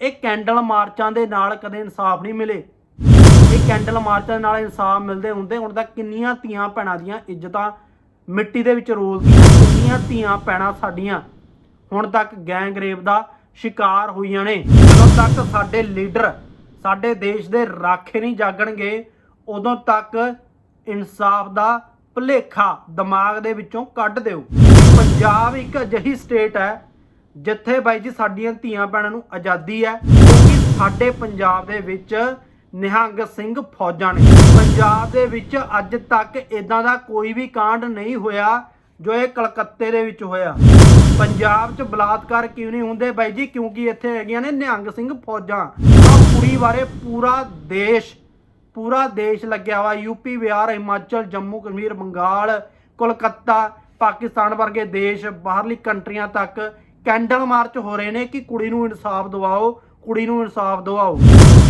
ਇਹ ਕੈਂਡਲ ਮਾਰਚਾਂ ਦੇ ਨਾਲ ਕਦੇ ਇਨਸਾਫ ਨਹੀਂ ਮਿਲੇ। ਇਹ ਕੈਂਡਲ ਮਾਰਚਾਂ ਦੇ ਨਾਲ ਇਨਸਾਫ ਮਿਲਦੇ ਹੁੰਦੇ ਹੁਣ ਤੱਕ ਕਿੰਨੀਆਂ ਧੀਆਂ ਭੈਣਾਂ ਦੀਆਂ ਇੱਜ਼ਤਾਂ ਮਿੱਟੀ ਦੇ ਵਿੱਚ ਰੋਲਦੀਆਂ, ਕਿੰਨੀਆਂ ਧੀਆਂ ਭੈਣਾਂ ਸਾਡੀਆਂ ਹੁਣ ਤੱਕ ਗੈਂਗ ਰੇਪ ਦਾ ਸ਼ਿਕਾਰ ਹੋਈਆਂ ਨੇ। ਜਦੋਂ ਤੱਕ ਸਾਡੇ ਲੀਡਰ ਸਾਡੇ ਦੇਸ਼ ਦੇ ਰਾਖੇ ਨਹੀਂ ਜਾਗਣਗੇ, ਉਦੋਂ ਤੱਕ ਇਨਸਾਫ ਦਾ ਭੁਲੇਖਾ ਦਿਮਾਗ ਦੇ ਵਿੱਚੋਂ ਕੱਢ ਦਿਓ। ਪੰਜਾਬ ਇੱਕ ਅਜਿਹੀ ਸਟੇਟ ਹੈ ਜਿੱਥੇ ਬਾਈ ਜੀ ਸਾਡੀਆਂ ਧੀਆਂ ਭੈਣਾਂ ਨੂੰ ਆਜ਼ਾਦੀ ਹੈ ਕਿ ਸਾਡੇ ਪੰਜਾਬ ਦੇ ਵਿੱਚ ਨਿਹੰਗ ਸਿੰਘ ਫੌਜਾਂ ਨੇ। ਪੰਜਾਬ ਦੇ ਵਿੱਚ ਅੱਜ ਤੱਕ ਇਦਾਂ ਦਾ ਕੋਈ ਵੀ ਕਾਂਡ ਨਹੀਂ ਹੋਇਆ ਜੋ ਇਹ ਕਲਕੱਤੇ ਦੇ ਵਿੱਚ ਹੋਇਆ। ਪੰਜਾਬ 'ਚ ਬਲਾਤਕਾਰ ਕਿਉਂ ਨਹੀਂ ਹੁੰਦੇ ਬਾਈ ਜੀ? ਕਿਉਂਕਿ ਇੱਥੇ ਹੈਗੀਆਂ ਨੇ ਨਿਹੰਗ ਸਿੰਘ ਫੌਜਾਂ। ਉਹ ਕੁੜੀ ਬਾਰੇ ਪੂਰਾ ਦੇਸ਼ ਪੂਰਾ ਦੇਸ਼ ਲੱਗਿਆ ਵਾ ਯੂਪੀ ਬਿਹਾਰ, ਹਿਮਾਚਲ, ਜੰਮੂ, ਕਸ਼ਮੀਰ, ਬੰਗਾਲ, ਕੋਲਕਾਤਾ, ਪਾਕਿਸਤਾਨ ਵਰਗੇ ਦੇਸ਼, ਬਾਹਰਲੀ ਕੰਟਰੀਆਂ ਤੱਕ ਕੈਂਡਲ ਮਾਰਚ ਹੋ ਰਹੇ ਨੇ ਕਿ ਕੁੜੀ ਨੂੰ ਇਨਸਾਫ ਦਿਵਾਓ, ਕੁੜੀ ਨੂੰ ਇਨਸਾਫ ਦਿਵਾਓ।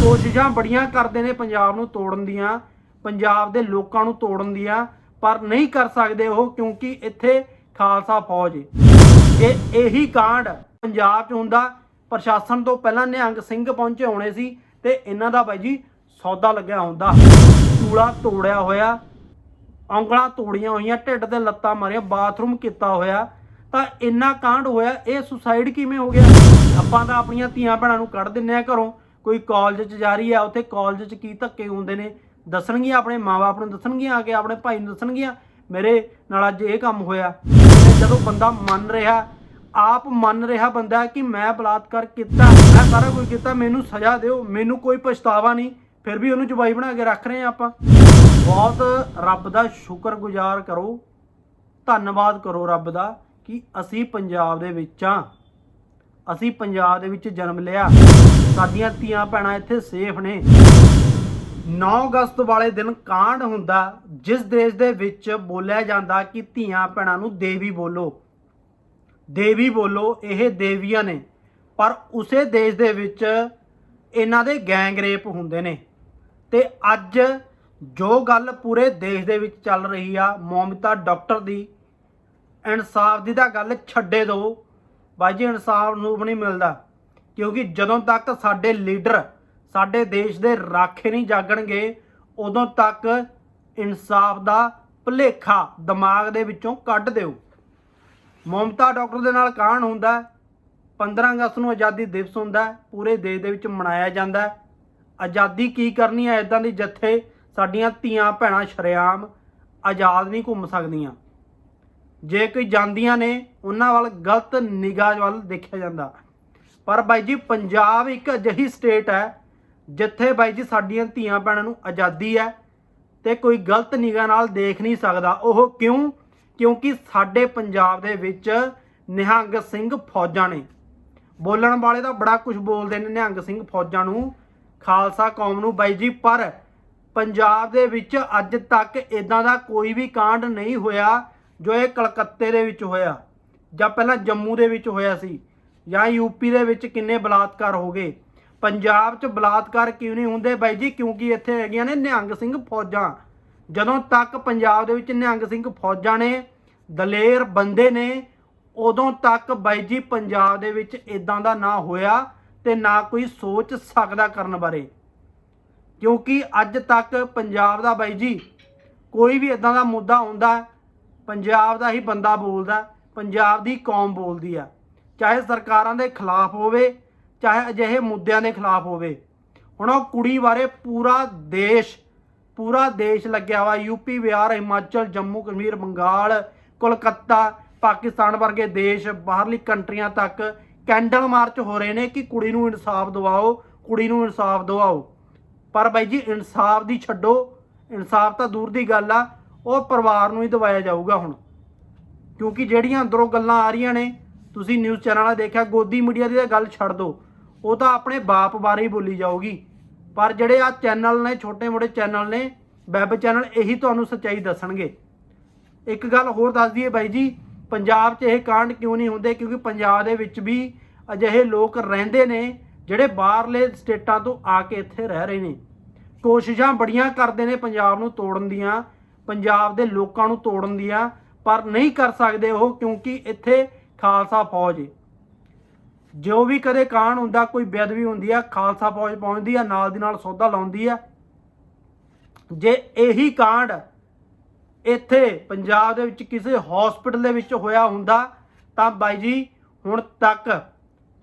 ਕੋਸ਼ਿਸ਼ਾਂ ਬੜੀਆਂ ਕਰਦੇ ਨੇ ਪੰਜਾਬ ਨੂੰ ਤੋੜਨ ਦੀਆਂ, ਪੰਜਾਬ ਦੇ ਲੋਕਾਂ ਨੂੰ ਤੋੜਨ ਦੀਆਂ, ਪਰ ਨਹੀਂ ਕਰ ਸਕਦੇ ਉਹ ਕਿਉਂਕਿ ਇੱਥੇ ਖਾਲਸਾ ਫੌਜ ਇਹ ਇਹੀ ਕਾਂਡ ਪੰਜਾਬ 'ਚ ਹੁੰਦਾ। ਪ੍ਰਸ਼ਾਸਨ ਤੋਂ ਪਹਿਲਾਂ ਨਿਹੰਗ ਸਿੰਘ ਪਹੁੰਚੇ ਹੋਣੇ ਸੀ ਤੇ ਇਹਨਾਂ ਦਾ ਬਾਈ ਜੀ ਸੌਦਾ ਲੱਗਿਆ ਹੁੰਦਾ। ਚੂਲਾ ਤੋੜਿਆ ਹੋਇਆ, ਔਂਗਲਾਂ ਤੋੜੀਆਂ ਹੋਈਆਂ, ਢਿੱਡ ਤੇ ਲੱਤਾਂ ਮਾਰੀਆਂ, ਬਾਥਰੂਮ ਕੀਤਾ ਹੋਇਆ। ਤਾਂ ਇੰਨਾ ਕਾਂਡ ਹੋਇਆ, ਇਹ ਸੁਸਾਈਡ ਕਿਵੇਂ ਹੋ ਗਿਆ? ਆਪਾਂ ਤਾਂ ਆਪਣੀਆਂ ਧੀਆਂ ਭੈਣਾਂ ਨੂੰ ਕੱਢ ਦਿੰਨੇ ਆ ਘਰੋਂ। ਕੋਈ ਕਾਲਜ 'ਚ ਜਾ ਰਹੀ ਆ, ਉੱਥੇ ਕਾਲਜ 'ਚ ਕੀ ਧੱਕੇ ਹੁੰਦੇ ਨੇ? ਦੱਸਣਗੀਆਂ ਆਪਣੇ ਮਾਪੇ ਨੂੰ, ਦੱਸਣਗੀਆਂ ਆ ਕੇ ਆਪਣੇ ਭਾਈ ਨੂੰ ਦੱਸਣਗੀਆਂ? ਮੇਰੇ ਨਾਲ ਅੱਜ ਇਹ ਕੰਮ ਹੋਇਆ। ਜਦੋਂ ਬੰਦਾ ਮੰਨ ਰਿਹਾ, ਆਪ ਮੰਨ ਰਿਹਾ ਬੰਦਾ ਕਿ ਮੈਂ ਬਲਾਤਕਾਰ ਕੀਤਾ, ਮੈਂ ਸਾਰਾ ਕੁਝ ਕੀਤਾ, ਮੈਨੂੰ ਸਜ਼ਾ ਦਿਓ, ਮੈਨੂੰ ਕੋਈ ਪਛਤਾਵਾ ਨਹੀਂ, ਫਿਰ ਵੀ ਉਹਨੂੰ ਜਵਾਈ ਬਣਾ ਕੇ ਰੱਖ ਰਹੇ ਆ ਆਪਾਂ। ਬਹੁਤ ਰੱਬ ਦਾ ਸ਼ੁਕਰਗੁਜ਼ਾਰ ਕਰੋ। ਧੰਨਵਾਦ ਕਰੋ ਰੱਬ ਦਾ। ਕਿ ਅਸੀਂ ਪੰਜਾਬ ਦੇ ਵਿੱਚ ਆ ਅਸੀਂ ਪੰਜਾਬ ਦੇ ਵਿੱਚ ਜਨਮ ਲਿਆ। ਸਾਡੀਆਂ ਧੀਆਂ ਭੈਣਾਂ ਇੱਥੇ ਸੇਫ ਨੇ। 9 ਅਗਸਤ ਵਾਲੇ ਦਿਨ ਕਾਂਡ ਹੁੰਦਾ, ਜਿਸ ਦੇਸ਼ ਦੇ ਵਿੱਚ ਬੋਲਿਆ ਜਾਂਦਾ ਕਿ ਧੀਆਂ ਭੈਣਾਂ ਨੂੰ ਦੇਵੀ ਬੋਲੋ। ਦੇਵੀ ਬੋਲੋ, ਇਹ ਦੇਵੀਆਂ ਨੇ। ਪਰ ਉਸੇ ਦੇਸ਼ ਦੇ ਵਿੱਚ ਇਹਨਾਂ ਦੇ ਗੈਂਗ ਰੇਪ ਹੁੰਦੇ ਨੇ। ਤੇ ਅੱਜ ਜੋ ਗੱਲ ਪੂਰੇ ਦੇਸ਼ ਦੇ ਵਿੱਚ ਚੱਲ ਰਹੀ ਆ, ਮਮਤਾ ਡਾਕਟਰ ਦੀ ਇਨਸਾਫ ਦੀ ਤਾਂ ਗੱਲ ਛੱਡੇ ਦਿਓ ਬਾਈ ਜੀ, ਇਨਸਾਫ ਨੂੰ ਵੀ ਨਹੀਂ ਮਿਲਦਾ। ਕਿਉਂਕਿ ਜਦੋਂ ਤੱਕ ਸਾਡੇ ਲੀਡਰ ਸਾਡੇ ਦੇਸ਼ ਦੇ ਰਾਖੇ ਨਹੀਂ ਜਾਗਣਗੇ, ਉਦੋਂ ਤੱਕ ਇਨਸਾਫ ਦਾ ਭੁਲੇਖਾ ਦਿਮਾਗ ਦੇ ਵਿੱਚੋਂ ਕੱਢ ਦਿਓ। ਮਮਤਾ ਡਾਕਟਰ ਦੇ ਨਾਲ ਕਾਂਡ ਹੁੰਦਾ ਹੈ। 15 ਅਗਸਤ ਨੂੰ ਆਜ਼ਾਦੀ ਦਿਵਸ ਹੁੰਦਾ ਪੂਰੇ ਦੇਸ਼ ਦੇ ਵਿੱਚ ਮਨਾਇਆ ਜਾਂਦਾ ਆਜ਼ਾਦੀ ਕੀ ਕਰਨੀ ਹੈ? ਇਦਾਂ ਦੀ ਜਿੱਥੇ ਸਾਡੀਆਂ ਧੀਆਂ, ਭੈਣਾਂ ਸ਼ਰੇਆਮ ਆਜ਼ਾਦ ਨਹੀਂ ਘੁੰਮ ਸਕਦੀਆਂ। ਜੇ ਕੋਈ ਜਾਂਦੀਆਂ ਨੇ, ਉਹਨਾਂ ਵੱਲ ਗਲਤ ਨਿਗਾਹ ਵੱਲ ਦੇਖਿਆ ਜਾਂਦਾ। ਪਰ ਬਾਈ ਜੀ, ਪੰਜਾਬ ਇੱਕ ਅਜਿਹੀ ਸਟੇਟ ਹੈ, ਜਿੱਥੇ ਬਾਈ ਜੀ ਸਾਡੀਆਂ ਧੀਆਂ ਭੈਣਾਂ ਨੂੰ ਆਜ਼ਾਦੀ ਹੈ ਤੇ ਕੋਈ ਗਲਤ ਨਿਗਾਹ ਨਾਲ ਦੇਖ ਨਹੀਂ ਸਕਦਾ। ਉਹ ਕਿਉਂ? ਕਿਉਂਕਿ ਸਾਡੇ ਪੰਜਾਬ ਦੇ ਵਿੱਚ ਨਿਹੰਗ ਸਿੰਘ ਫੌਜਾਂ ਨੇ। ਬੋਲਣ ਵਾਲੇ ਤਾਂ ਬੜਾ ਕੁਝ ਬੋਲਦੇ ਨੇ ਨਿਹੰਗ ਸਿੰਘ ਫੌਜਾਂ ਨੂੰ, ਖਾਲਸਾ ਕੌਮ ਨੂੰ ਬਾਈ ਜੀ, ਪਰ ਪੰਜਾਬ ਦੇ ਵਿੱਚ ਅੱਜ ਤੱਕ ਇਦਾਂ ਦਾ ਕੋਈ ਵੀ ਕਾਂਡ ਨਹੀਂ ਹੋਇਆ ਜੋ ਇਹ ਕਲਕੱਤੇ ਦੇ ਵਿੱਚ ਹੋਇਆ, ਜਾਂ ਪਹਿਲਾਂ ਜੰਮੂ ਦੇ ਵਿੱਚ ਹੋਇਆ ਸੀ, ਜਾਂ ਯੂਪੀ ਦੇ ਵਿੱਚ ਕਿੰਨੇ ਬਲਾਤਕਾਰ ਹੋ ਗਏ। ਪੰਜਾਬ 'ਚ ਬਲਾਤਕਾਰ ਕਿਉਂ ਨਹੀਂ ਹੁੰਦੇ? ਬਾਈ ਜੀ, ਕਿਉਂਕਿ ਇੱਥੇ ਹੈਗੀਆਂ ਨੇ ਨਿਹੰਗ ਸਿੰਘ ਫੌਜਾਂ। ਜਦੋਂ ਤੱਕ ਪੰਜਾਬ ਦੇ ਵਿੱਚ ਨਿਹੰਗ ਸਿੰਘ ਫੌਜਾਂ ਨੇ, ਦਲੇਰ ਬੰਦੇ ਨੇ, ਉਦੋਂ ਤੱਕ ਬਾਈ ਜੀ, ਪੰਜਾਬ ਦੇ ਵਿੱਚ ਇਦਾਂ ਦਾ ਨਾ ਹੋਇਆ ਤੇ ਨਾ ਕੋਈ ਸੋਚ ਸਕਦਾ ਕਰਨ ਬਾਰੇ। ਕਿਉਂਕਿ ਅੱਜ ਤੱਕ ਪੰਜਾਬ ਦਾ ਬਾਈ ਜੀ, ਕੋਈ ਵੀ ਇਦਾਂ ਦਾ ਮੁੱਦਾ ਹੁੰਦਾ ਪੰਜਾਬ ਦਾ ਹੀ ਬੰਦਾ ਬੋਲਦਾ, ਪੰਜਾਬ ਦੀ ਕੌਮ ਬੋਲਦੀ ਆ। ਚਾਹੇ ਸਰਕਾਰਾਂ ਦੇ ਖਿਲਾਫ ਹੋਵੇ, ਚਾਹੇ ਅਜਿਹੇ ਮੁੱਦਿਆਂ ਦੇ ਖਿਲਾਫ ਹੋਵੇ। ਹੁਣ ਉਹ ਕੁੜੀ ਬਾਰੇ ਪੂਰਾ ਦੇਸ਼ ਪੂਰਾ ਦੇਸ਼ ਲੱਗਿਆ ਵਾ। ਯੂਪੀ ਬਿਹਾਰ, ਹਿਮਾਚਲ, ਜੰਮੂ, ਕਸ਼ਮੀਰ, ਬੰਗਾਲ, ਕੋਲਕਾਤਾ, ਪਾਕਿਸਤਾਨ ਵਰਗੇ ਦੇਸ਼, ਬਾਹਰਲੀ ਕੰਟਰੀਆਂ ਤੱਕ ਕੈਂਡਲ ਮਾਰਚ ਹੋ ਰਹੇ ਨੇ ਕਿ ਕੁੜੀ ਨੂੰ ਇਨਸਾਫ ਦਿਵਾਓ, ਕੁੜੀ ਨੂੰ ਇਨਸਾਫ ਦਿਵਾਓ। ਪਰ ਬਾਈ ਜੀ, ਇਨਸਾਫ ਦੀ ਛੱਡੋ। ਇਨਸਾਫ ਤਾਂ ਦੂਰ ਦੀ ਗੱਲ ਆ। ਉਹ ਪਰਿਵਾਰ ਨੂੰ ਹੀ ਦਵਾਇਆ ਜਾਊਗਾ ਹੁਣ। ਕਿਉਂਕਿ ਜਿਹੜੀਆਂ ਅੰਦਰੋਂ ਗੱਲਾਂ ਆ ਰਹੀਆਂ ਨੇ, ਤੁਸੀਂ ਨਿਊਜ਼ ਚੈਨਲਾਂ ਦੇਖਿਆ, ਗੋਦੀ ਮੀਡੀਆ ਦੀ ਤਾਂ ਗੱਲ ਛੱਡ ਦਿਓ ਉਹ ਤਾਂ ਆਪਣੇ ਬਾਪ ਬਾਰੇ ਹੀ ਬੋਲੀ ਜਾਊਗੀ। ਪਰ ਜਿਹੜੇ ਆ ਚੈਨਲ ਨੇ, ਛੋਟੇ-ਮੋਟੇ ਚੈਨਲ ਨੇ ਵੈਬ ਚੈਨਲ ਇਹੀ ਤੁਹਾਨੂੰ ਸੱਚਾਈ ਦੱਸਣਗੇ। ਇੱਕ ਗੱਲ ਹੋਰ ਦੱਸ ਦਈਏ ਬਾਈ ਜੀ, ਪੰਜਾਬ 'ਚ ਇਹ ਕਾਂਡ ਕਿਉਂ ਨਹੀਂ ਹੁੰਦੇ? ਕਿਉਂਕਿ ਪੰਜਾਬ ਦੇ ਵਿੱਚ ਵੀ ਅਜਿਹੇ ਲੋਕ ਰਹਿੰਦੇ ਨੇ, ਜਿਹੜੇ ਬਾਹਰਲੇ ਸਟੇਟਾਂ ਤੋਂ ਆ ਕੇ ਇੱਥੇ ਰਹਿ ਰਹੇ ਨੇ। ਕੋਸ਼ਿਸ਼ਾਂ ਬੜੀਆਂ ਕਰਦੇ ਨੇ ਪੰਜਾਬ ਨੂੰ ਤੋੜਨ ਦੀਆਂ। ਪੰਜਾਬ ਦੇ ਲੋਕਾਂ ਨੂੰ ਤੋੜਨ ਦੀਆਂ ਪਰ ਨਹੀਂ ਕਰ ਸਕਦੇ ਉਹ ਕਿਉਂਕਿ ਇੱਥੇ ਖਾਲਸਾ ਫੌਜ ਜੋ ਵੀ ਕਦੇ ਕਾਂਡ ਹੁੰਦਾ, ਕੋਈ ਬੇਅਦਬੀ ਹੁੰਦੀ ਆ, ਖਾਲਸਾ ਫੌਜ ਪਹੁੰਚਦੀ ਆ, ਨਾਲ ਦੀ ਨਾਲ ਸੌਦਾ ਲਾਉਂਦੀ ਆ। ਜੇ ਇਹੀ ਕਾਂਡ ਇੱਥੇ ਪੰਜਾਬ ਦੇ ਵਿੱਚ ਕਿਸੇ ਹਸਪੀਟਲ ਦੇ ਵਿੱਚ ਹੋਇਆ ਹੁੰਦਾ, ਤਾਂ ਬਾਈ ਜੀ, ਹੁਣ ਤੱਕ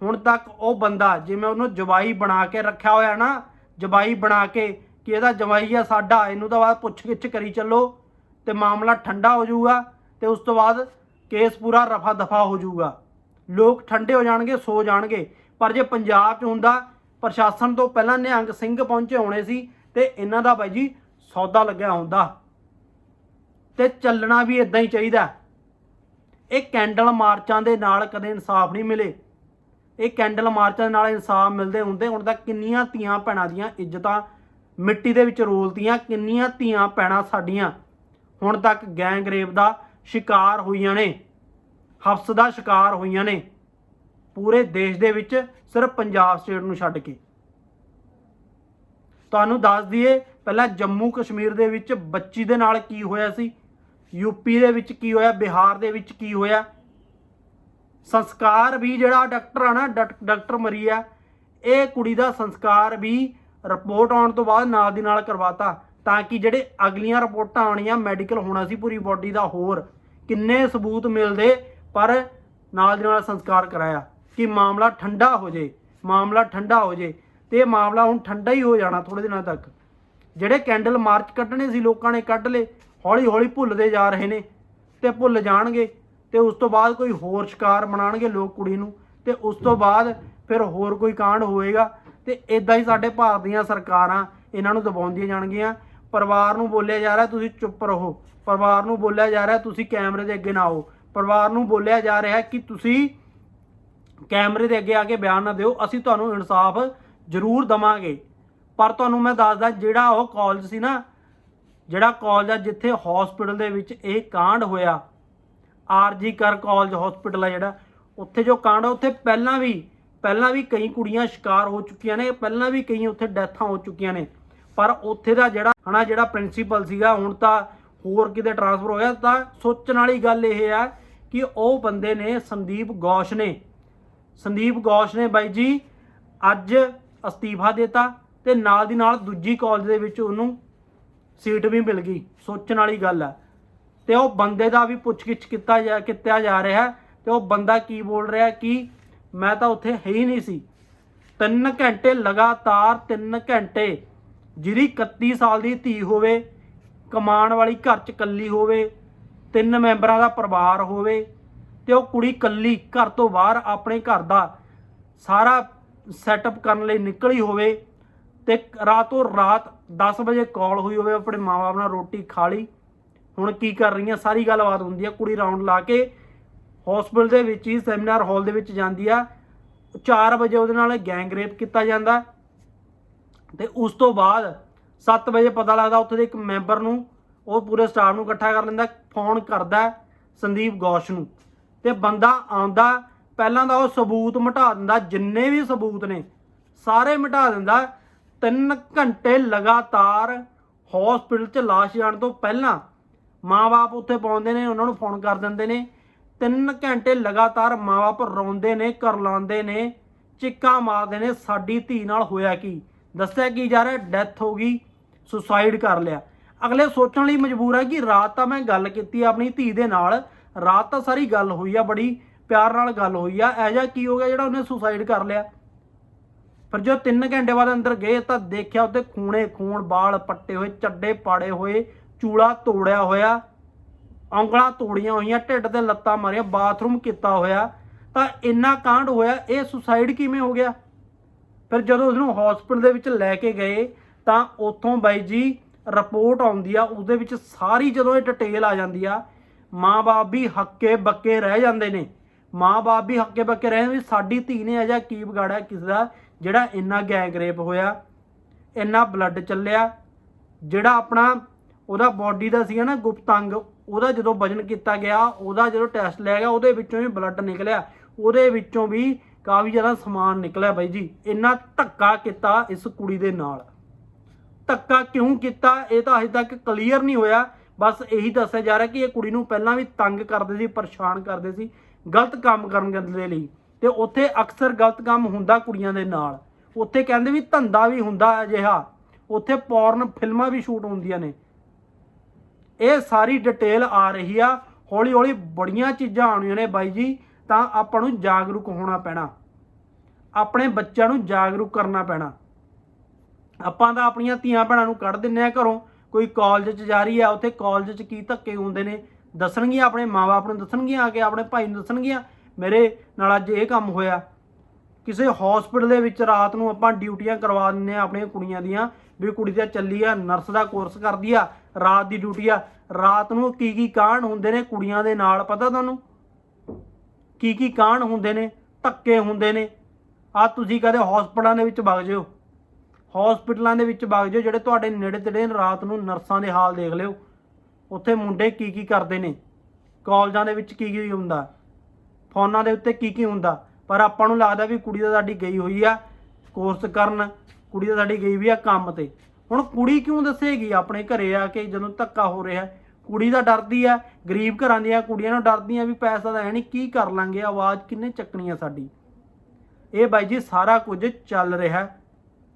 ਹੁਣ ਤੱਕ ਉਹ ਬੰਦਾ, ਜਿਵੇਂ ਉਹਨੂੰ ਜਵਾਈ ਬਣਾ ਕੇ ਰੱਖਿਆ ਹੋਇਆ ਨਾ, ਜਵਾਈ ਬਣਾ ਕੇ ਕਿ ਇਹਦਾ ਜਵਾਈ ਆ ਸਾਡਾ, ਇਹਨੂੰ ਤਾਂ ਬਾਅਦ ਪੁੱਛ ਗਿੱਛ ਕਰੀ ਚੱਲੋ ਤੇ ਮਾਮਲਾ ਠੰਡਾ ਹੋ ਜਾਊਗਾ ਤੇ ਉਸ ਤੋਂ ਬਾਅਦ ਕੇਸ ਪੂਰਾ ਰਫਾ ਦਫਾ ਹੋ ਜਾਊਗਾ। ਲੋਕ ਠੰਡੇ ਹੋ ਜਾਣਗੇ, ਸੋ ਜਾਣਗੇ। ਪਰ ਜੇ ਪੰਜਾਬ 'ਚ ਹੁੰਦਾ, ਪ੍ਰਸ਼ਾਸਨ ਤੋਂ ਪਹਿਲਾਂ ਨਿਹੰਗ ਸਿੰਘ ਪਹੁੰਚੇ ਹੋਣੇ ਸੀ ਤੇ ਇਹਨਾਂ ਦਾ ਬਾਈ ਜੀ ਸੌਦਾ ਲੱਗਿਆ ਹੁੰਦਾ। ਤੇ ਚੱਲਣਾ ਵੀ ਇਦਾਂ ਹੀ ਚਾਹੀਦਾ। ਇਹ ਕੈਂਡਲ ਮਾਰਚਾਂ ਦੇ ਨਾਲ ਕਦੇ ਇਨਸਾਫ ਨਹੀਂ ਮਿਲੇ। ਇਹ ਕੈਂਡਲ ਮਾਰਚਾਂ ਦੇ ਨਾਲ ਇਨਸਾਫ ਮਿਲਦੇ ਹੁੰਦੇ, ਹੁਣ ਤੱਕ ਕਿੰਨੀਆਂ ਧੀਆਂ ਭੈਣਾਂ ਦੀਆਂ ਇੱਜ਼ਤਾਂ ਮਿੱਟੀ ਦੇ ਵਿੱਚ ਰੋਲਤੀਆਂ ਕਿੰਨੀਆਂ ਧੀਆਂ ਪੈਣਾ ਸਾਡੀਆਂ। ਹੁਣ ਤੱਕ ਗੈਂਗ ਰੇਪ ਦਾ ਸ਼ਿਕਾਰ ਹੋਈਆਂ ਨੇ, ਹਫਸ ਦਾ ਸ਼ਿਕਾਰ ਹੋਈਆਂ ਨੇ। ਪੂਰੇ ਦੇਸ਼ ਦੇ ਵਿੱਚ ਸਿਰਫ ਪੰਜਾਬ ਸਟੇਟ ਨੂੰ ਛੱਡ ਕੇ। ਤੁਹਾਨੂੰ ਦੱਸ ਦਈਏ, ਪਹਿਲਾਂ ਜੰਮੂ ਕਸ਼ਮੀਰ ਦੇ ਵਿੱਚ ਬੱਚੀ ਦੇ ਨਾਲ ਕੀ ਹੋਇਆ ਸੀ? ਯੂਪੀ ਦੇ ਵਿੱਚ ਕੀ ਹੋਇਆ? ਬਿਹਾਰ ਦੇ ਵਿੱਚ ਕੀ ਹੋਇਆ? ਸੰਸਕਾਰ ਵੀ ਜਿਹੜਾ ਡਾਕਟਰ ਆ ਨਾ ਡਾਕਟਰ ਮਰੀ ਆ ਇਹ ਕੁੜੀ ਦਾ ਸੰਸਕਾਰ ਵੀ ਰਿਪੋਰਟ ਆਉਣ ਤੋਂ ਬਾਅਦ ਨਾਲ ਦੀ ਨਾਲ ਕਰਵਾਤਾ ਤਾਂ ਕਿ ਜਿਹੜੇ ਅਗਲੀਆਂ ਰਿਪੋਰਟਾਂ ਆਉਣੀਆਂ ਮੈਡੀਕਲ ਹੋਣਾ ਸੀ ਪੂਰੀ ਬਾਡੀ ਦਾ ਹੋਰ, ਕਿੰਨੇ ਸਬੂਤ ਮਿਲਦੇ, ਪਰ ਨਾਲ ਦੀ ਨਾਲ ਸੰਸਕਾਰ ਕਰਾਇਆ ਕਿ ਮਾਮਲਾ ਠੰਡਾ ਹੋ ਜੇ, ਮਾਮਲਾ ਠੰਡਾ ਹੋ ਜੇ ਤੇ ਇਹ ਮਾਮਲਾ ਹੁਣ ਠੰਡਾ ਹੀ ਹੋ ਜਾਣਾ ਥੋੜੇ ਦਿਨਾਂ ਤੱਕ। ਜਿਹੜੇ ਕੈਂਡਲ ਮਾਰਚ ਕੱਢਣੇ ਸੀ, ਲੋਕਾਂ ਨੇ ਕੱਢ ਲਏ ਹੌਲੀ ਹੌਲੀ ਭੁੱਲਦੇ ਜਾ ਰਹੇ ਨੇ ਤੇ ਭੁੱਲ ਜਾਣਗੇ ਤੇ ਉਸ ਤੋਂ ਬਾਅਦ ਕੋਈ ਹੋਰ ਸ਼ਿਕਾਰ ਬਣਾਉਣਗੇ ਲੋਕ ਕੁੜੀ ਨੂੰ ਤੇ ਉਸ ਤੋਂ ਬਾਅਦ ਫਿਰ ਹੋਰ ਕੋਈ ਕਾਂਡ ਹੋਏਗਾ। ਤੇ ਇਦਾਂ ਹੀ ਸਾਡੇ ਭਾਰਤ ਦੀਆਂ ਸਰਕਾਰਾਂ ਇਹਨਾਂ ਨੂੰ ਦਬਾਉਂਦੀਆਂ ਜਾਣਗੀਆਂ। ਪਰਿਵਾਰ ਨੂੰ ਬੋਲਿਆ ਜਾ ਰਿਹਾ, ਤੁਸੀਂ ਚੁੱਪ ਰਹੋ। ਪਰਿਵਾਰ ਨੂੰ ਬੋਲਿਆ ਜਾ ਰਿਹਾ, ਤੁਸੀਂ ਕੈਮਰੇ ਦੇ ਅੱਗੇ ਨਾ ਆਓ। ਪਰਿਵਾਰ ਨੂੰ ਬੋਲਿਆ ਜਾ ਰਿਹਾ ਕਿ ਤੁਸੀਂ ਕੈਮਰੇ ਦੇ ਅੱਗੇ ਆ ਕੇ ਬਿਆਨ ਨਾ ਦਿਓ, ਅਸੀਂ ਤੁਹਾਨੂੰ ਇਨਸਾਫ ਜ਼ਰੂਰ ਦਵਾਂਗੇ। ਪਰ ਤੁਹਾਨੂੰ ਮੈਂ ਦੱਸਦਾ, ਜਿਹੜਾ ਉਹ ਕਾਲਜ ਸੀ ਨਾ, ਜਿਹੜਾ ਕਾਲਜ ਆ ਜਿੱਥੇ ਹਸਪੀਟਲ ਦੇ ਵਿੱਚ ਇਹ ਕਾਂਡ ਹੋਇਆ ਆਰਜੀ ਕਰ ਕਾਲਜ ਹਸਪੀਟਲ ਆ ਜਿਹੜਾ, ਉੱਥੇ ਜੋ ਕਾਂਡ ਆ, ਉੱਥੇ ਪਹਿਲਾਂ ਵੀ ਪਹਿਲਾਂ ਵੀ ਕਈ ਕੁੜੀਆਂ ਸ਼ਿਕਾਰ ਹੋ ਚੁੱਕੀਆਂ ਨੇ, ਪਹਿਲਾਂ ਵੀ ਕਈ ਉੱਥੇ ਡੈਥਾਂ ਹੋ ਚੁੱਕੀਆਂ ਨੇ। ਪਰ ਉੱਥੇ ਦਾ ਜਿਹੜਾ ਹਨਾ, ਜਿਹੜਾ ਪ੍ਰਿੰਸੀਪਲ ਸੀਗਾ, ਹੁਣ ਤਾਂ ਹੋਰ ਕਿਤੇ ਟਰਾਂਸਫਰ ਹੋਇਆ, ਤਾਂ ਸੋਚਣ ਵਾਲੀ ਗੱਲ ਇਹ ਆ ਕਿ ਉਹ ਬੰਦੇ ਨੇ ਸੰਦੀਪ ਗੌਸ਼ ਨੇ। ਸੰਦੀਪ ਗੌਸ਼ ਨੇ ਬਾਈ ਜੀ, ਅੱਜ ਅਸਤੀਫਾ ਦਿੱਤਾ ਤੇ ਨਾਲ ਦੀ ਨਾਲ ਦੂਜੀ ਕਾਲਜ ਦੇ ਵਿੱਚ ਉਹਨੂੰ ਸੀਟ ਵੀ ਮਿਲ ਗਈ। ਸੋਚਣ ਵਾਲੀ ਗੱਲ ਹੈ ਤੇ ਉਹ ਬੰਦੇ ਦਾ ਵੀ ਪੁੱਛਗਿੱਛ ਕੀਤਾ ਜਾ ਕੀਤਾ ਜਾ ਰਿਹਾ ਹੈ ਤੇ ਉਹ ਬੰਦਾ ਕੀ ਬੋਲ ਰਿਹਾ, ਕਿ ਮੈਂ ਤਾਂ ਉੱਥੇ ਹੈ ਹੀ ਨਹੀਂ ਸੀ। 3 ਘੰਟੇ ਲਗਾਤਾਰ 3 ਘੰਟੇ ਜਿਹਦੀ 31 ਸਾਲ ਦੀ ਧੀ ਹੋਵੇ, ਕਮਾਉਣ ਵਾਲੀ ਘਰ 'ਚ ਇਕੱਲੀ ਹੋਵੇ, ਤਿੰਨ ਮੈਂਬਰਾਂ ਦਾ ਪਰਿਵਾਰ ਹੋਵੇ, ਤੇ ਉਹ ਕੁੜੀ ਇਕੱਲੀ ਘਰ ਤੋਂ ਬਾਹਰ ਆਪਣੇ ਘਰ ਦਾ ਸਾਰਾ ਸੈਟਅਪ ਕਰਨ ਲਈ ਨਿਕਲੀ ਹੋਵੇ ਤੇ ਰਾਤੋਂ ਰਾਤ 10 ਵਜੇ ਕਾਲ ਹੋਈ ਹੋਵੇ, ਆਪਣੇ ਮਾਪੇ ਨਾਲ ਰੋਟੀ ਖਾ ਲਈ। ਹੁਣ ਕੀ ਕਰ ਰਹੀ ਰਹੀਆਂ? ਸਾਰੀ ਗੱਲਬਾਤ ਹੁੰਦੀ ਆ। ਕੁੜੀ ਰਾਉਂਡ ਲਾ ਕੇ ਹਸਪੀਟਲ ਦੇ ਵਿੱਚ ਹੀ ਸੈਮੀਨਾਰ ਹਾਲ ਦੇ ਵਿੱਚ ਜਾਂਦੀ ਆ। 4 ਵਜੇ ਉਹਦੇ ਨਾਲ ਗੈਂਗ ਰੇਪ ਕੀਤਾ ਜਾਂਦਾ। ਤੇ ਉਸ ਤੋਂ ਬਾਅਦ 7 ਵਜੇ ਪਤਾ ਲੱਗਦਾ ਉੱਥੇ ਦੇ ਇੱਕ ਮੈਂਬਰ ਨੂੰ, ਉਹ ਪੂਰੇ ਸਟਾਫ ਨੂੰ ਇਕੱਠਾ ਕਰ ਲੈਂਦਾ, ਫੋਨ ਕਰਦਾ ਸੰਦੀਪ ਗੋਸ਼ ਨੂੰ। ਤੇ ਬੰਦਾ ਆਉਂਦਾ, ਪਹਿਲਾਂ ਤਾਂ ਉਹ ਸਬੂਤ ਮਿਟਾ ਦਿੰਦਾ, ਜਿੰਨੇ ਵੀ ਸਬੂਤ ਨੇ, ਸਾਰੇ ਮਿਟਾ ਦਿੰਦਾ। 3 ਘੰਟੇ ਲਗਾਤਾਰ ਹਸਪੀਟਲ 'ਚ ਲਾਸ਼ ਜਾਣ ਤੋਂ ਪਹਿਲਾਂ ਮਾਂ-ਬਾਪ ਉੱਥੇ ਪਹੁੰਚਦੇ ਨੇ, ਉਹਨਾਂ ਨੂੰ ਫੋਨ ਕਰ ਦਿੰਦੇ ਨੇ। 3 ਘੰਟੇ ਲਗਾਤਾਰ ਮਾਂ-ਬਾਪ ਰੋਂਦੇ ਨੇ ਕਰਲਾਉਂਦੇ ਨੇ, ਚਿੱਕਾ ਮਾਰਦੇ ਨੇ, ਸਾਡੀ ਧੀ ਨਾਲ ਹੋਇਆ ਕੀ? ਦੱਸਿਆ ਕੀ ਜਾ ਰਿਹਾ? ਡੈਥ ਹੋ ਗਈ, ਸੁਸਾਈਡ ਕਰ ਲਿਆ। ਅਗਲੇ ਸੋਚਣ ਲਈ ਮਜਬੂਰ ਹੈ ਕਿ ਰਾਤ ਤਾਂ ਮੈਂ ਗੱਲ ਕੀਤੀ ਆਪਣੀ ਧੀ ਦੇ ਨਾਲ। ਰਾਤ ਤਾਂ ਸਾਰੀ ਗੱਲ ਹੋਈ ਆ, ਬੜੀ ਪਿਆਰ ਨਾਲ ਗੱਲ ਹੋਈ ਆ। ਐਜਾ ਕੀ ਹੋ ਗਿਆ ਜਿਹੜਾ ਉਹਨੇ ਸੁਸਾਈਡ ਕਰ ਲਿਆ? ਪਰ ਜੋ 3 ਘੰਟੇ ਬਾਅਦ ਅੰਦਰ ਗਏ ਤਾਂ ਦੇਖਿਆ ਉੱਤੇ ਖੂਨੇ ਖੂਨ ਬਾਲ ਪੱਟੇ ਹੋਏ, ਚੱਡੇ ਪਾੜੇ ਹੋਏ ਚੂੜਾ ਤੋੜਿਆ ਹੋਇਆ। ਉਂਗਲਾਂ ਤੋੜੀਆਂ ਹੋਈਆਂ, ਢਿੱਡ ਤੇ ਲੱਤਾਂ ਮਾਰੀਆਂ, ਬਾਥਰੂਮ ਕੀਤਾ ਹੋਇਆ। ਤਾਂ ਇੰਨਾ ਕਾਂਡ ਹੋਇਆ, ਇਹ ਸੁਸਾਈਡ ਕਿਵੇਂ ਹੋ ਗਿਆ? ਫਿਰ ਜਦੋਂ ਉਸਨੂੰ ਹਸਪੀਟਲ ਦੇ ਵਿੱਚ ਲੈ ਕੇ ਗਏ, ਤਾਂ ਉੱਥੋਂ ਬਾਈ ਜੀ ਰਿਪੋਰਟ ਆਉਂਦੀ ਆ, ਉਹਦੇ ਵਿੱਚ ਸਾਰੀ ਜਦੋਂ ਇਹ ਡਿਟੇਲ ਆ ਜਾਂਦੀ ਆ, ਮਾਂ-ਬਾਪ ਵੀ ਹੱਕੇ ਬੱਕੇ ਰਹਿ ਜਾਂਦੇ ਨੇ। ਮਾਂ-ਬਾਪ ਵੀ ਹੱਕੇ ਬੱਕੇ ਰਹੇ ਵੀ ਸਾਡੀ ਧੀ ਨੇ ਅਜਾ ਕੀ ਵਿਗਾੜਿਆ ਕਿਸੇ ਦਾ, ਜਿਹੜਾ ਇੰਨਾ ਗੈਂਗ ਰੇਪ ਹੋਇਆ, ਇੰਨਾ ਬਲੱਡ ਚੱਲਿਆ, ਜਿਹੜਾ ਆਪਣਾ ਉਹਦਾ ਬਾਡੀ ਦਾ ਸੀਗਾ ਨਾ ਗੁਪਤ ਅੰਗ ਉਹਦਾ ਜਦੋਂ ਵਜਨ ਕੀਤਾ ਗਿਆ, ਉਹਦਾ ਜਦੋਂ ਟੈਸਟ ਲਿਆ ਗਿਆ, ਉਹਦੇ ਵਿੱਚੋਂ ਵੀ ਬਲੱਡ ਨਿਕਲਿਆ। ਉਹਦੇ ਵਿੱਚੋਂ ਵੀ ਕਾਫੀ ਜ਼ਿਆਦਾ ਸਮਾਨ ਨਿਕਲਿਆ ਬਾਈ ਜੀ। ਇੰਨਾ ਧੱਕਾ ਕੀਤਾ ਇਸ ਕੁੜੀ ਦੇ ਨਾਲ। ਧੱਕਾ ਕਿਉਂ ਕੀਤਾ? ਇਹ ਤਾਂ ਅਜੇ ਤੱਕ ਕਲੀਅਰ ਨਹੀਂ ਹੋਇਆ। ਬਸ ਇਹੀ ਦੱਸਿਆ ਜਾ ਰਿਹਾ ਕਿ ਇਹ ਕੁੜੀ ਨੂੰ ਪਹਿਲਾਂ ਵੀ ਤੰਗ ਕਰਦੇ ਸੀ, ਪਰੇਸ਼ਾਨ ਕਰਦੇ ਸੀ, ਗਲਤ ਕੰਮ ਕਰਨ ਦੇ ਲਈ। ਤੇ ਉੱਥੇ ਅਕਸਰ ਗਲਤ ਕੰਮ ਹੁੰਦਾ ਕੁੜੀਆਂ ਦੇ ਨਾਲ। ਉੱਥੇ ਕਹਿੰਦੇ ਵੀ ਧੰਦਾ ਵੀ ਹੁੰਦਾ ਅਜਿਹਾ। ਉੱਥੇ ਪੌਰਨ ਫਿਲਮਾਂ ਵੀ ਸ਼ੂਟ ਹੁੰਦੀਆਂ ਨੇ। ਇਹ ਸਾਰੀ ਡਿਟੇਲ ਆ ਰਹੀ ਆ। ਹੌਲੀ ਹੌਲੀ ਬੜੀਆਂ ਚੀਜ਼ਾਂ ਆਉਣੀਆਂ ਨੇ ਬਾਈ ਜੀ, ਤਾਂ ਆਪਾਂ ਨੂੰ ਜਾਗਰੂਕ ਹੋਣਾ ਪੈਣਾ। ਆਪਣੇ ਬੱਚਿਆਂ ਨੂੰ ਜਾਗਰੂਕ ਕਰਨਾ ਪੈਣਾ। ਆਪਾਂ ਤਾਂ ਆਪਣੀਆਂ ਧੀਆਂ ਭੈਣਾਂ ਨੂੰ ਕੱਢ ਦਿੰਨੇ ਆ ਘਰੋਂ, ਕੋਈ ਕਾਲਜ 'ਚ ਜਾ ਰਹੀ ਆ, ਉੱਥੇ ਕਾਲਜ 'ਚ ਕੀ ਧੱਕੇ ਹੁੰਦੇ ਨੇ, ਦੱਸਣਗੀਆਂ, ਆਪਣੇ ਮਾਪੇ ਨੂੰ ਦੱਸਣਗੀਆਂ, ਆ ਕੇ ਆਪਣੇ ਭਾਈ ਨੂੰ ਦੱਸਣਗੀਆਂ, ਮੇਰੇ ਨਾਲ ਅੱਜ ਇਹ ਕੰਮ ਹੋਇਆ। ਕਿਸੇ ਹਸਪੀਟਲ ਦੇ ਵਿੱਚ ਰਾਤ ਨੂੰ ਆਪਾਂ ਡਿਊਟੀਆਂ ਕਰਵਾ ਦਿੰਨੇ ਆ ਆਪਣੀਆਂ ਕੁੜੀਆਂ ਦੀਆਂ, ਵੀ ਕੁੜੀ ਤਾਂ ਚੱਲੀ ਆ ਨਰਸ ਦਾ ਕੋਰਸ ਕਰਦੀ ਆ, ਰਾਤ ਦੀ ਡਿਊਟੀ ਆ। ਰਾਤ ਨੂੰ ਕੀ ਕੀ ਕਾਂਡ ਹੁੰਦੇ ਨੇ ਕੁੜੀਆਂ ਦੇ ਨਾਲ, ਪਤਾ ਤੁਹਾਨੂੰ? ਕੀ ਕੀ ਕਾਂਡ ਹੁੰਦੇ ਨੇ? ਧੱਕੇ ਹੁੰਦੇ ਨੇ। ਆ ਤੁਸੀਂ ਕਦੇ ਹਸਪਤਾਲਾਂ ਦੇ ਵਿੱਚ ਵਗ ਜਿਓ ਹਸਪੀਟਲਾਂ ਦੇ ਵਿੱਚ ਵਗ ਜਿਓ ਜਿਹੜੇ ਤੁਹਾਡੇ ਨੇੜੇ ਤੇੜੇ ਰਾਤ ਨੂੰ ਨਰਸਾਂ ਦੇ ਹਾਲ ਦੇਖ ਲਿਓ। ਉੱਥੇ ਮੁੰਡੇ ਕੀ ਕੀ ਕਰਦੇ ਨੇ? ਕਾਲਜਾਂ ਦੇ ਵਿੱਚ ਕੀ ਕੀ ਹੁੰਦਾ? ਫੋਨਾਂ ਦੇ ਉੱਤੇ ਕੀ ਕੀ ਹੁੰਦਾ? ਪਰ ਆਪਾਂ ਨੂੰ ਲੱਗਦਾ ਵੀ ਕੁੜੀ ਤਾਂ ਸਾਡੀ ਗਈ ਹੋਈ ਆ ਕੋਰਸ ਕਰਨ, ਕੁੜੀ ਤਾਂ ਸਾਡੀ ਗਈ ਵੀ ਆ ਕੰਮ ਤੇ। ਹੁਣ ਕੁੜੀ ਕਿਉਂ ਦੱਸੇਗੀ ਆਪਣੇ ਘਰੇ ਆ ਕੇ ਜਦੋਂ ਧੱਕਾ ਹੋ ਰਿਹਾ? ਕੁੜੀ ਦਾ ਡਰਦੀ ਆ, ਗਰੀਬ ਘਰਾਂ ਦੀਆਂ ਕੁੜੀਆਂ ਨੂੰ ਡਰਦੀਆਂ ਵੀ ਪੈਸਾ ਤਾਂ ਹੈ ਨਹੀਂ, ਕੀ ਕਰ ਲਾਂਗੇ? ਆਵਾਜ਼ ਕਿੰਨੇ ਚੱਕਣੀ ਆ ਸਾਡੀ। ਇਹ ਬਾਈ ਜੀ ਸਾਰਾ ਕੁਝ ਚੱਲ ਰਿਹਾ।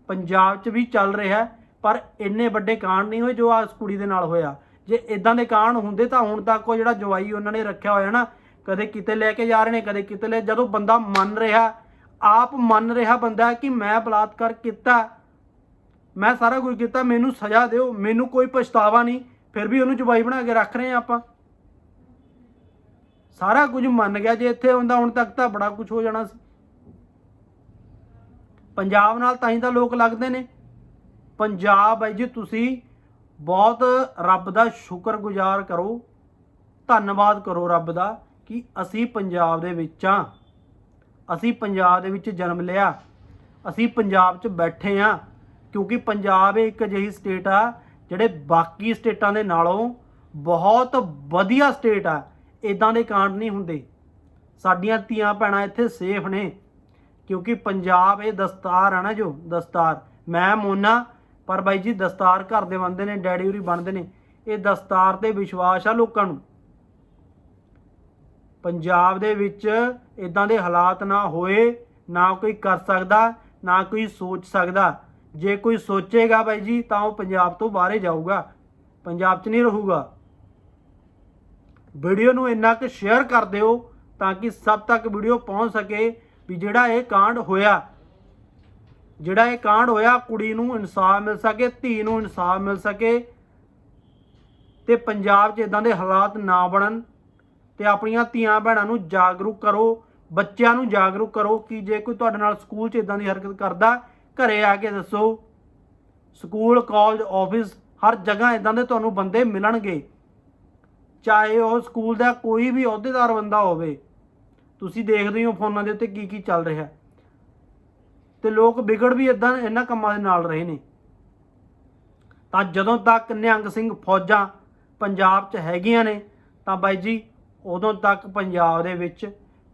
ਪੰਜਾਬ 'ਚ ਵੀ ਚੱਲ ਰਿਹਾ, ਪਰ ਇੰਨੇ ਵੱਡੇ ਕਾਂਡ ਨਹੀਂ ਹੋਏ ਜੋ ਆ ਇਸ ਕੁੜੀ ਦੇ ਨਾਲ ਹੋਇਆ। ਜੇ ਇਦਾਂ ਦੇ ਕਾਂਡ ਹੁੰਦੇ ਤਾਂ ਹੁਣ ਤੱਕ ਉਹ ਜਿਹੜਾ ਜਵਾਈ ਉਹਨਾਂ ਨੇ ਰੱਖਿਆ ਹੋਇਆ ਨਾ ਕਦੇ ਕਿਤੇ ਲੈ ਕੇ ਜਾ ਰਹੇ ਨੇ, ਕਦੇ ਕਿਤੇ ਲੈ ਜਦੋਂ ਬੰਦਾ ਮੰਨ ਰਿਹਾ, ਆਪ ਮੰਨ ਰਿਹਾ ਬੰਦਾ ਕਿ ਮੈਂ ਬਲਾਤਕਾਰ ਕੀਤਾ, ਮੈਂ ਸਾਰਾ ਕੁਝ ਕੀਤਾ, ਮੈਨੂੰ ਸਜ਼ਾ ਦਿਓ, ਮੈਨੂੰ ਕੋਈ ਪਛਤਾਵਾ ਨਹੀਂ, ਫਿਰ ਵੀ ਉਹਨੂੰ ਜਵਾਈ ਬਣਾ ਕੇ ਰੱਖ ਰਹੇ ਆ ਆਪਾਂ। ਸਾਰਾ ਕੁਝ ਮੰਨ ਗਿਆ, ਜੇ ਇੱਥੇ ਹੁੰਦਾ, ਹੁਣ ਤੱਕ ਤਾਂ ਬੜਾ ਕੁਝ ਹੋ ਜਾਣਾ ਸੀ। ਪੰਜਾਬ ਨਾਲ ਤਾਂ ਹੀ ਤਾਂ ਲੋਕ ਲੱਗਦੇ ਨੇ। ਪੰਜਾਬ ਹੈ ਜੀ, ਤੁਸੀਂ ਬਹੁਤ ਰੱਬ ਦਾ ਸ਼ੁਕਰਗੁਜ਼ਾਰ ਕਰੋ, ਧੰਨਵਾਦ ਕਰੋ ਰੱਬ ਦਾ। ਕਿ ਅਸੀਂ ਪੰਜਾਬ ਦੇ ਵਿੱਚ ਆ ਅਸੀਂ ਪੰਜਾਬ ਦੇ ਵਿੱਚ ਜਨਮ ਲਿਆ। ਅਸੀਂ ਪੰਜਾਬ 'ਚ ਬੈਠੇ ਆ ਕਿਉਂਕਿ ਪੰਜਾਬ ਇੱਕ ਅਜਿਹੀ ਸਟੇਟ ਆ, ਜਿਹੜੇ ਬਾਕੀ ਸਟੇਟਾਂ ਦੇ ਨਾਲੋਂ ਬਹੁਤ ਵਧੀਆ ਸਟੇਟ ਆ। ਇਦਾਂ ਦੇ ਕਾਂਡ ਨਹੀਂ ਹੁੰਦੇ। ਸਾਡੀਆਂ ਧੀਆਂ ਭੈਣਾਂ ਇੱਥੇ ਸੇਫ ਨੇ, ਕਿਉਂਕਿ ਪੰਜਾਬ ਇਹ ਦਸਤਾਰ ਆ ਨਾ ਜੋ, ਦਸਤਾਰ। ਮੈਂ ਮੋਨਾ, ਪਰ ਬਾਈ ਜੀ ਦਸਤਾਰ ਘਰ ਦੇ ਬੰਦੇ ਨੇ, ਡੈਡੀ ਉਰੀ ਬਣਦੇ ਨੇ। ਇਹ ਦਸਤਾਰ ਤੇ ਵਿਸ਼ਵਾਸ ਆ ਲੋਕਾਂ ਨੂੰ। ਪੰਜਾਬ ਦੇ ਵਿੱਚ ਇਦਾਂ ਦੇ ਹਾਲਾਤ ਨਾ ਹੋਏ, ਨਾ ਕੋਈ ਕਰ ਸਕਦਾ, ਨਾ ਕੋਈ ਸੋਚ ਸਕਦਾ। ਜੇ ਕੋਈ ਸੋਚੇਗਾ ਬਾਈ ਜੀ, ਤਾਂ ਉਹ ਪੰਜਾਬ ਤੋਂ ਬਾਹਰੇ ਜਾਊਗਾ। ਪੰਜਾਬ 'ਚ ਨਹੀਂ ਰਹੂਗਾ। ਵੀਡੀਓ ਨੂੰ ਇੰਨਾ ਕਿ ਸ਼ੇਅਰ ਕਰ ਦਿਓ ਤਾਂ ਕਿ ਸਭ ਤੱਕ ਵੀਡੀਓ ਪਹੁੰਚ ਸਕੇ ਵੀ ਜਿਹੜਾ ਇਹ ਕਾਂਡ ਹੋਇਆ। ਜਿਹੜਾ ਇਹ ਕਾਂਡ ਹੋਇਆ, ਕੁੜੀ ਨੂੰ ਇਨਸਾਫ ਮਿਲ ਸਕੇ, ਧੀ ਨੂੰ ਇਨਸਾਫ ਮਿਲ ਸਕੇ ਤੇ ਪੰਜਾਬ 'ਚ ਇਦਾਂ ਦੇ ਹਾਲਾਤ ਨਾ ਬਣਨ। ਤੇ ਆਪਣੀਆਂ ਧੀਆਂ ਭੈਣਾਂ ਨੂੰ ਜਾਗਰੂਕ ਕਰੋ, ਬੱਚਿਆਂ ਨੂੰ ਜਾਗਰੂਕ ਕਰੋ ਕਿ ਜੇ ਕੋਈ ਤੁਹਾਡੇ ਨਾਲ ਸਕੂਲ 'ਚ ਇਦਾਂ ਦੀ ਹਰਕਤ ਕਰਦਾ, ਘਰੇ ਆ ਕੇ ਦੱਸੋ। ਸਕੂਲ, ਕਾਲਜ, ਆਫਿਸ, ਹਰ ਜਗ੍ਹਾ ਇਦਾਂ ਦੇ ਤੁਹਾਨੂੰ ਬੰਦੇ ਮਿਲਣਗੇ। ਚਾਹੇ ਉਹ ਸਕੂਲ ਦਾ ਕੋਈ ਵੀ ਅਹੁਦੇਦਾਰ ਬੰਦਾ ਹੋਵੇ। ਤੁਸੀਂ ਦੇਖਦੇ ਹੋ ਫੋਨਾਂ ਦੇ ਉੱਤੇ ਕੀ ਕੀ ਚੱਲ ਰਿਹਾ। ਹੈ। ਤੇ ਲੋਕ ਵਿਗੜ ਵੀ ਇਦਾਂ ਇਹਨਾਂ ਕੰਮਾਂ ਦੇ ਨਾਲ ਰਹੇ ਨੇ। ਤਾਂ ਜਦੋਂ ਤੱਕ ਨਿਹੰਗ ਸਿੰਘ ਫੌਜਾਂ ਪੰਜਾਬ 'ਚ ਹੈਗੀਆਂ ਨੇ, ਤਾਂ ਬਾਈ ਜੀ ਉਦੋਂ ਤੱਕ ਪੰਜਾਬ ਦੇ ਵਿੱਚ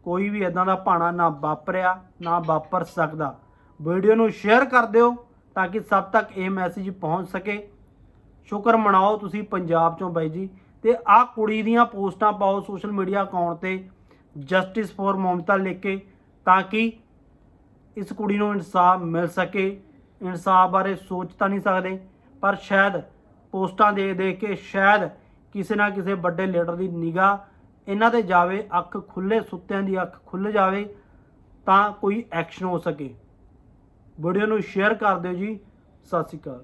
ਕੋਈ ਵੀ ਇਦਾਂ ਦਾ ਭਾਣਾ ਨਾ ਵਾਪਰਿਆ, ਨਾ ਵਾਪਰ ਸਕਦਾ। ਵੀਡੀਓ ਨੂੰ ਸ਼ੇਅਰ ਕਰ ਦਿਓ ਤਾਂ ਕਿ ਸਭ ਤੱਕ ਇਹ ਮੈਸੇਜ ਪਹੁੰਚ ਸਕੇ। ਸ਼ੁਕਰ ਮਨਾਓ ਤੁਸੀਂ ਪੰਜਾਬ ਚੋਂ ਬਾਈ ਜੀ। ਤੇ ਆਹ ਕੁੜੀ ਦੀਆਂ ਪੋਸਟਾਂ ਪਾਓ ਸੋਸ਼ਲ ਮੀਡੀਆ ਅਕਾਊਂਟ ਤੇ ਜਸਟਿਸ ਫॉर ਮਮਤਾ ਲਿਖ ਕੇ, ਤਾਂ ਕਿ ਇਸ ਕੁੜੀ ਨੂੰ ਇਨਸਾਫ ਮਿਲ ਸਕੇ। ਇਨਸਾਫ ਬਾਰੇ ਸੋਚ ਤਾਂ ਨਹੀਂ ਸਕਦੇ, ਪਰ ਸ਼ਾਇਦ ਪੋਸਟਾਂ ਦੇ ਦੇਖ ਕੇ ਸ਼ਾਇਦ ਕਿਸੇ ਨਾ ਕਿਸੇ ਵੱਡੇ ਲੀਡਰ ਦੀ ਨਿਗਾਹ ਇਹਨਾਂ ਤੇ ਜਾਵੇ, ਅੱਖ ਖੁੱਲੇ ਸੁੱਤਿਆਂ ਦੀ ਅੱਖ ਖੁੱਲ ਜਾਵੇ, ਤਾਂ ਕੋਈ ਐਕਸ਼ਨ ਹੋ ਸਕੇ। ਵੀਡੀਓ ਨੂੰ ਸ਼ੇਅਰ ਕਰ ਦਿਓ ਜੀ। ਸਤਿ ਸ਼੍ਰੀ ਅਕਾਲ।